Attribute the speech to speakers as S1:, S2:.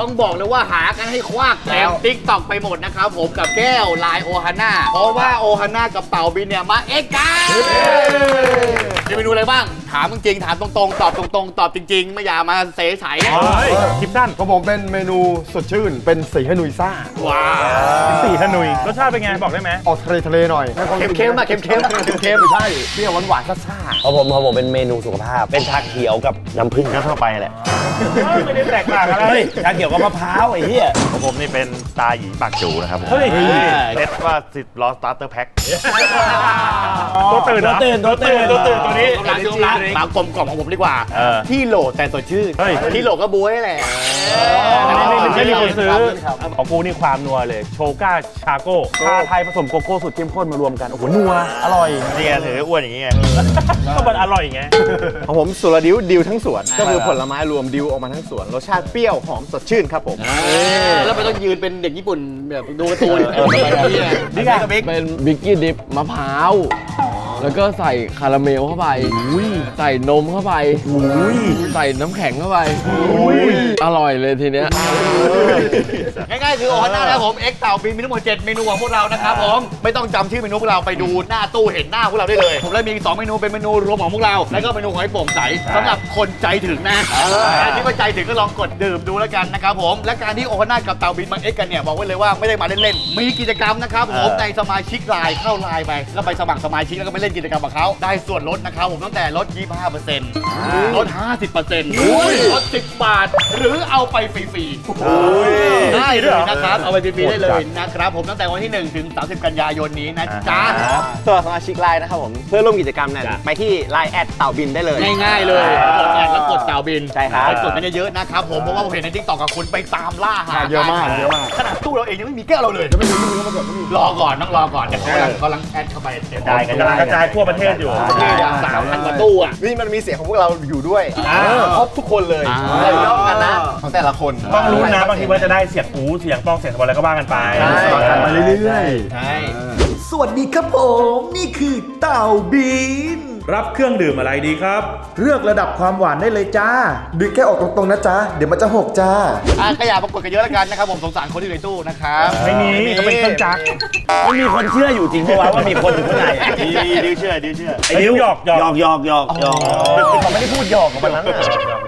S1: ต้องบอกเลยว่าหากันให้ควัก
S2: แล้
S1: แล้ว
S2: ว
S1: ติ๊กตอกไปหมดนะครับผมกับแก้วลายโอฮาน่าเพราะว่าโอฮาน่ากับเป่าบินเนี่ยมาเอ็กซ์กันมีเมนูอะไรบ้าง ถามจริงๆถามตรงๆ ตอบตรงๆ ตอบจริง ๆ ไม่อย่ามาเสฉาย
S3: เฮ้ยคลิปสั้น
S2: ของผมเป็นเมนูสดชื่น เป็นสีฮานุยซ่า
S1: ว้าว
S3: สี่ธนุยรสชาติเป็นไงบอกได้ไหม
S2: ออกทะเลทะเลหน่อยให้วา
S1: เค็มๆอะเค็มๆเค็มๆเค็ม
S2: ไม่ใช่เปรี้ยวหวานๆซ่า
S4: ของผมของผมเป็นเมนูสุขภาพ เป็นชาเขียวกับน้ำผึ้งก็ทั่วไปแหละ
S3: ไม่ได้แตกต่างอะไร
S4: เฮ้ยชาเขียวกับมะพร้าวไอ้เหี้ย
S5: ของผมนี่เป็นตาหยีปากจูนะครับผม
S3: เฮ้ย
S5: เซตว่าสิบล้อสตาร์เตอร์แพ็ค
S3: ตัวตื่น
S4: ตัวตื่นตัวตื่น
S3: ตัวตื่นตัวนี้
S1: ๆร้านดูร้านมากลมกล่อมของผมดีกว่า
S3: เออ
S1: ที่โหลแต่สดชื่น
S3: เฮ้ย
S1: ที่โหลก็บวยแหละ
S3: อันนี้ไม่ไม่มีคนซื้อ
S2: ครับ
S3: ของกูนี่ความนัวเลย โชก้าชาโก้ชาไทยผสมโกโก้สุดเข้มข้นมารวมกัน โอ้โห นัว อร่อย
S5: นี่ไงถืออ้วนอย่างนี้ไง
S3: ก็มันอร่อยไง
S6: ของผมสุรดิวดิวทั้งสวน ก็คือผลไม้รวมดิวออกมาทั้งสวน รสชาติเปรี้ยวหอมสดชื่นครับผม
S1: แล้วไม่ต้องยืนเป็นเด็กญี่ปุ่นแบบดูการ์ตูน
S4: เออเออเออ
S1: นี่ไงบิ๊ก
S7: เป็นบิกกี้ดิปมะพร้าว แล้วก็ใส่คาราเมลเข้าไปใส่นมเข้าไปใส่น้ำแข็งเข้าไปอร่อยเลยทีเนี้ย
S1: ง่ายๆคือโอฮาน่านะครับผมเอ็กเต่าบินมีทั้งหมด7เมนูของพวกเรานะครับผมไม่ต้องจำชื่อเมนูพวกเราไปดูหน้าตู้เห็นหน้าพวกเราได้เลย ผมเลยมี2เมนูเป็นเมนูรวมของพวกเรา แล้วก็เมนูของไอ้โป่งใสสำหรับคนใจถึงนะใครที่ไม่ใจถึงก็ลองกดดื่มดูแล้วกันนะครับผมและการที่โอฮาน่ากับเต่าบินมาเอ็กกันเนี่ยบอกไว้เลยว่าไม่ได้มาเล่นๆมีกิจกรรมนะครับผมในสมาชิกไลน์เข้าไลน์ไปแล้วไปสมัครสมาชิกแล้วก็ไปเล่นกิจกรรมกับเขาได้ส่วนลดนะครับผมตั้งแต่ลด 25%ลด 50%ลด10 บาท หรือเอาไปฟรีๆได้เลยนะครับ เอาไปฟรีๆได้เลยนะครับ ผมตั้งแต่วันที่ 1 ถึง 30 กันยายนนี้นะจ๊ะ
S6: สำหรับสมาชิกไลน์นะครับผมเพื่อร่วมกิจกรรมเนี่ยไปที่ไลน์แอดเต่าบินได้เลย
S1: ง่ายๆเลยกดแอดแล้วกดเต่าบิน
S6: ใช่ครับ
S1: ไปกดกันเยอะๆนะครับผม เพราะว่าผมเห็นในทิกตอกกับคุณไปตามล่าหา
S2: เยอะมากเยอะมาก
S1: ขนาดตู้เราเองยังไม่มีแก้วเราเลยจะไม่มีตู้เขามาก่อนรอก่อนต้องรอก่อนเดี๋ยวเขากำลังกำลังแอดเข้าไปเดี๋ยวได้กัน
S3: กำลังกระจายทั่วประเทศอยู่
S1: สามพันกว่าตู้อะ
S6: นี่มันมีเสียงของพวกเราอยู่ด้วย
S3: อ่า
S6: ครบทุกคนเลย
S1: อ่า
S6: เลยย่อกันนะ ของแต่ละคน
S3: ต้องรู้นะบางทีว่าจะได้เสียงอูเสียงป้องเสียงอะไรก็ว่ากันไป
S6: ใช่
S2: ๆไปเรื่อย
S1: ใช่
S8: สวัสดีครับผม นี่คือเต่าบิน
S9: รับเครื่องดื่มอะไรดีครับ
S8: เลือกระดับความหวานได้เลยจ้าดื่มแค่ออกตรงๆนะจ๊ะเดี๋ยวมันจะหกจ้า
S1: อะขยะปรากฏกันเยอะแล้วกันนะครับ ผมสงสารคนที่อยู่ในตู้นะครับ
S3: ไม่มีก็เป็นเครื่องจักร
S4: ไม่มีคนเชื่ออยู่จริงเพราะว่าว่ามีคนอยู่ข้างใน
S5: ดีดีเชื่อดีเชื่อ
S4: ไอ้ดิว
S3: หยอกหยอก
S4: หยอกหยอกหยอกหยอกเขาไม่ได้พูดหยอกกับมันนั้นน่ะแม่งเอ้ย